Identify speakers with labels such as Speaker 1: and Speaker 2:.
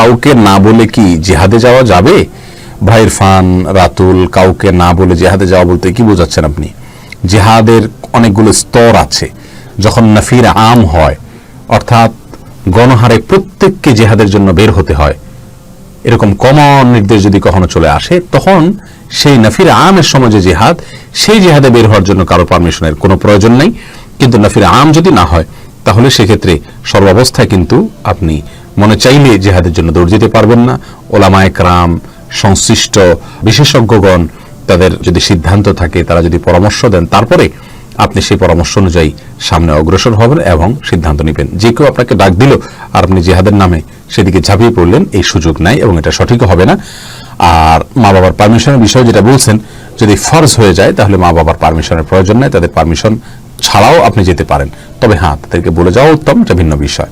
Speaker 1: কাউকে না বলে কি জিহাদে যাওয়া যাবে? ভাইয়ের ফান রাতুল, কাউকে না বলে জিহাদে যাওয়া বলতে কি বোঝাচ্ছেন আপনি? জিহাদের অনেকগুলো স্তর আছে। যখন নাফির আম হয়, অর্থাৎ গণহারে প্রত্যেককে জেহাদের জন্য বের হতে হয়। এরকম কমন নির্দেশ যদি কখনো চলে আসে, তখন সেই নাফির আমের সময় যে জেহাদ, সেই জেহাদে বের হওয়ার জন্য কারও পারমিশনের কোনো প্রয়োজন নেই। কিন্তু নাফির আম যদি না হয়, তাহলে সেক্ষেত্রে সর্বাবস্থায় কিন্তু আপনি মনে চাইলে জেহাদের জন্য দৌড় যেতে পারবেন না। ওলামায় ক্রাম, সংশ্লিষ্ট বিশেষজ্ঞগণ, তাদের যদি সিদ্ধান্ত থাকে, তারা যদি পরামর্শ দেন, তারপরে আপনি সেই পরামর্শ অনুযায়ী সামনে অগ্রসর হবেন এবং সিদ্ধান্ত নেবেন। যে কেউ আপনাকে ডাক দিল আর আপনি জেহাদের নামে সেদিকে ঝাঁপিয়ে পড়লেন, এই সুযোগ নাই এবং এটা সঠিক হবে না। আর মা বাবার পারমিশনের বিষয়ে যেটা বলছেন, যদি ফরজ হয়ে যায়, তাহলে মা বাবার পারমিশনের প্রয়োজন নেই, তাদের পারমিশন ছাড়াও আপনি যেতে পারেন। তবে হ্যাঁ তাদেরকে বলে যাওয়া উত্তম, এটা ভিন্ন বিষয়।